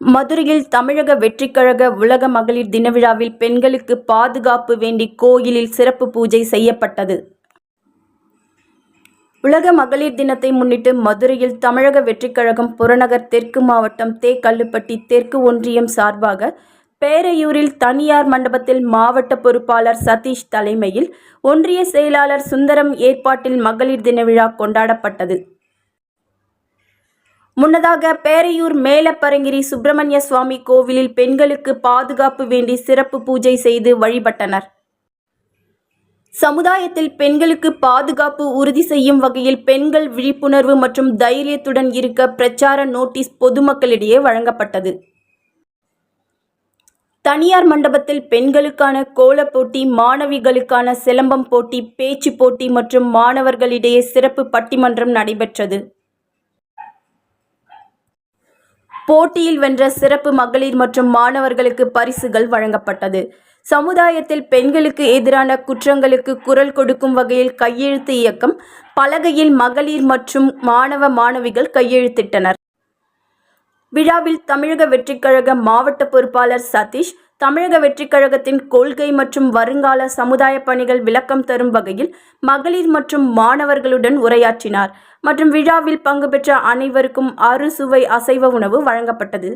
மதுரையில் தமிழக வெற்றிக்கழக உலக மகளிர் தின விழாவில் பெண்களுக்கு பாதுகாப்பு வேண்டி கோயிலில் சிறப்பு பூஜை செய்யப்பட்டது. உலக மகளிர் தினத்தை முன்னிட்டு மதுரையில் தமிழக வெற்றிக்கழகம் புறநகர் தெற்கு மாவட்டம் தேக்கல்லுப்பட்டி தெற்கு ஒன்றியம் சார்பாக பேரையூரில் தனியார் மண்டபத்தில் மாவட்ட பொறுப்பாளர் சதீஷ் தலைமையில் ஒன்றிய செயலாளர் சுந்தரம் ஏற்பாட்டில் மகளிர் தின விழா கொண்டாடப்பட்டது. முன்னதாக பேரையூர் மேலப்பரங்கிரி சுப்பிரமணிய சுவாமி கோவிலில் பெண்களுக்கு பாதுகாப்பு வேண்டி சிறப்பு பூஜை செய்து வழிபட்டனர். சமுதாயத்தில் பெண்களுக்கு பாதுகாப்பு உறுதி செய்யும் வகையில் பெண்கள் விழிப்புணர்வு மற்றும் தைரியத்துடன் இருக்க பிரச்சார நோட்டீஸ் பொதுமக்களிடையே வழங்கப்பட்டது. தனியார் மண்டபத்தில் பெண்களுக்கான கோலப் போட்டி மாணவிகளுக்கான சிலம்பம் போட்டி பேச்சு போட்டி மற்றும் மாணவர்களிடையே சிறப்பு பட்டிமன்றம் நடைபெற்றது. போட்டியில் வென்ற சிறப்பு மகளிர் மற்றும் மாணவர்களுக்கு பரிசுகள் வழங்கப்பட்டது. சமுதாயத்தில் பெண்களுக்கு எதிரான குற்றங்களுக்கு குரல் கொடுக்கும் வகையில் கையெழுத்து இயக்கம் பலகையில் மகளிர் மற்றும் மாணவ மாணவிகள் கையெழுத்திட்டனர். விழாவில் தமிழக வெற்றிக்கழக மாவட்ட பொறுப்பாளர் சதீஷ் தமிழக வெற்றிக்கழகத்தின் கொள்கை மற்றும் வருங்கால சமுதாய பணிகள் விளக்கம் தரும் வகையில் மகளிர் மற்றும் மாணவர்களுடன் உரையாற்றினார். மற்றும் விழாவில் பங்கு பெற்ற அனைவருக்கும் அறுசுவை அசைவ உணவு வழங்கப்பட்டது.